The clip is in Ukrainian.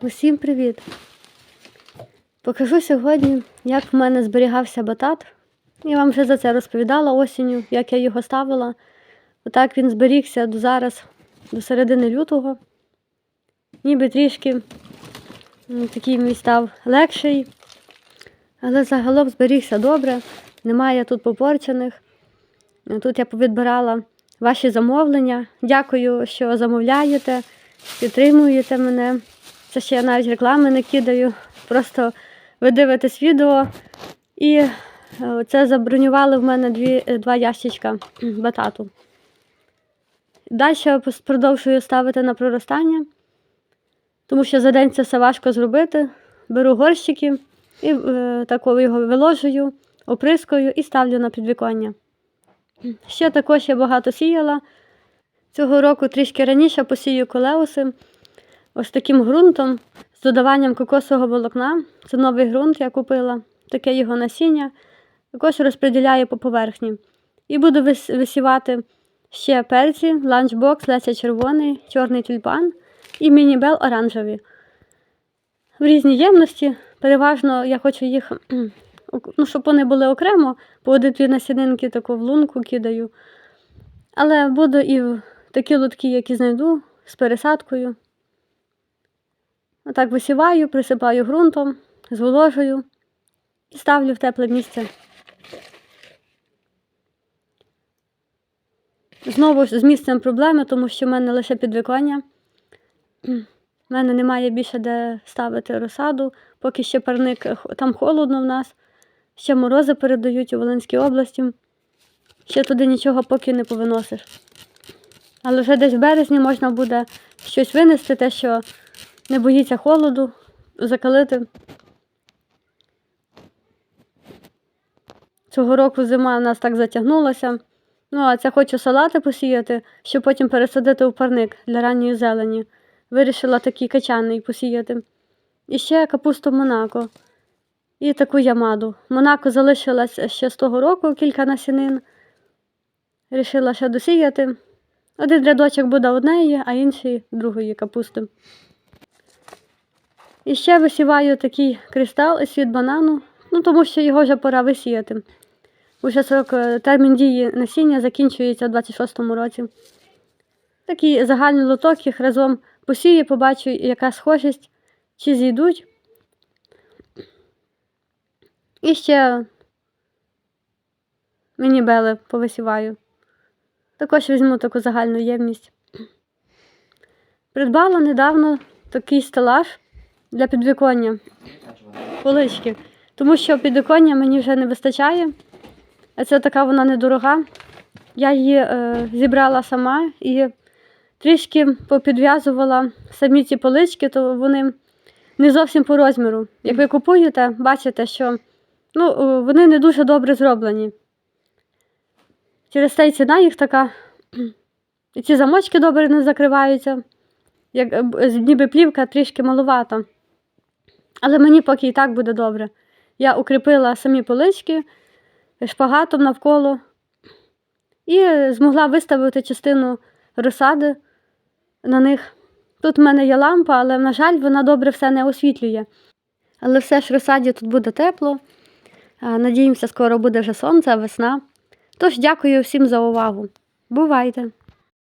Усім привіт! Покажу сьогодні, як в мене зберігався батат. Я вам вже за це розповідала осінню, як я його ставила. Отак він зберігся до зараз, до середини лютого. Ніби трішки такий мій став легший, але загалом зберігся добре, немає тут попорчених. Тут я повідбирала ваші замовлення. Дякую, що замовляєте, підтримуєте мене. Це ще я навіть реклами не кидаю. Просто ви дивитесь відео і е, це забронювали в мене дві, е, два ящичка батату. Далі продовжую ставити на проростання, тому що за день це все важко зробити. Беру горщики і е, тако його виложую, оприскую і ставлю на підвіконня. Ще також я багато сіяла. Цього року трішки раніше посію колеуси ось таким ґрунтом з додаванням кокосового волокна. Це новий ґрунт я купила, таке його насіння. Також розподіляю по поверхні. І буду висівати ще перці, ланчбокс, Леся червоний, чорний тюльпан і мінібел оранжеві. В різні ємності. Переважно я хочу їх, ну, щоб вони були окремо, по один-дві насінинки таку в лунку кидаю. Але буду і в такі лотки, які знайду, з пересадкою. Отак висіваю, присипаю ґрунтом, зволожую і ставлю в тепле місце. Знову ж з місцем проблеми, тому що в мене лише підвіконня. У мене немає більше де ставити розсаду, поки ще парник, там холодно в нас, ще морози передають у Волинській області. Ще туди нічого поки не повиносиш. Але вже десь в березні можна буде щось винести, те, що не боїться холоду, закалити. Цього року зима у нас так затягнулася. Ну, а це хочу салати посіяти, щоб потім пересадити у парник для ранньої зелені. Вирішила такий качаний посіяти. І ще капусту Монако. І таку ямаду. Монако залишилась ще з того року кілька насінин. Рішила ще досіяти. Один рядочок буде однієї, а інший другої капусти. І ще висіваю такий кристал світ банану, ну тому що його вже пора висіяти. Уже срок, е, термін дії насіння закінчується у 26-му році. Такий загальний лоток їх разом посію, побачу, яка схожість, чи зійдуть. І ще міні-бели повисіваю. Також візьму таку загальну ємність. Придбала недавно такий стелаж для підвіконня, полички, тому що підвіконня мені вже не вистачає. А це така вона недорога. Я її е, зібрала сама і трішки попідв'язувала самі ці полички, то вони не зовсім по розміру. Як ви купуєте, бачите, що ну, е, вони не дуже добре зроблені. Через те й ціна їх така. І ці замочки добре не закриваються. Як, е, ніби плівка трішки маловата. Але мені поки і так буде добре. Я укріпила самі полички шпагатом навколо і змогла виставити частину розсади на них. Тут в мене є лампа, але, на жаль, вона добре все не освітлює. Але все ж розсаді тут буде тепло. Надіємося, скоро буде вже сонце, весна. Тож дякую всім за увагу. Бувайте!